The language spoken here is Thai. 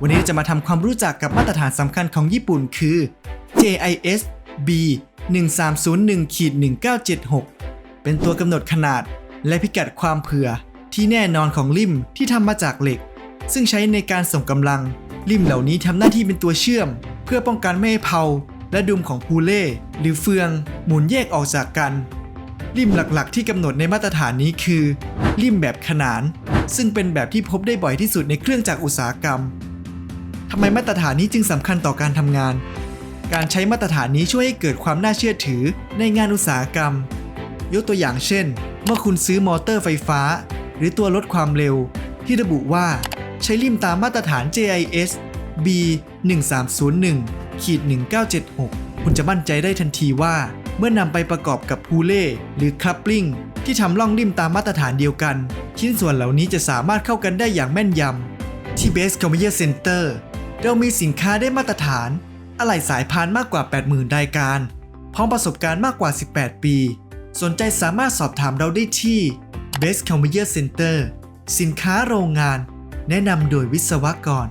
วันนี้จะมาทำความรู้จักกับมาตรฐานสำคัญของญี่ปุ่นคือ JIS B 1301ขีด1976 เป็นตัวกำหนดขนาดและพิกัดความเผื่อที่แน่นอนของริมที่ทำมาจากเหล็ก ซึ่งใช้ในการส่งกำลังริมเหล่านี้ทำหน้าที่เป็นตัวเชื่อม เพื่อป้องกันไม่ให้เพาและดุมของพูเล่หรือเฟือง หมุนแยกออกจากกันริมหลักๆ ที่กำหนดในมาตรฐานนี้คือริมแบบขนาน ซึ่งเป็นแบบที่พบได้บ่อยที่สุดในเครื่องจักรอุตสาหกรรม ทำไมมาตรฐานนี้จึงสำคัญต่อการทำงาน การใช้มาตรฐานนี้ช่วยให้เกิดความน่าเชื่อถือในงานอุตสาหกรรม ยกตัวอย่างเช่น เมื่อคุณซื้อมอเตอร์ไฟฟ้า หรือตัวลดความเร็ว ที่ระบุว่าใช้ริมตามมาตรฐาน JIS B 1301ขีด1976 คุณจะมั่นใจได้ทันทีว่า เมื่อนำไปประกอบกับพูเล่หรือคลับลิงที่ทำล่องริมตามมาตรฐานเดียวกัน ชิ้นส่วนเหล่านี้จะสามารถเข้ากันได้อย่างแม่นยำที่ Best Conveyor Center เรามีสินค้าได้มาตรฐาน อะไหล่สายพานมากกว่า 80,000 รายการ พร้อมประสบการณ์มากกว่า 18 ปี สนใจสามารถสอบถามเราได้ที่ Best Conveyor Center สินค้าโรงงาน แนะนำโดยวิศวกร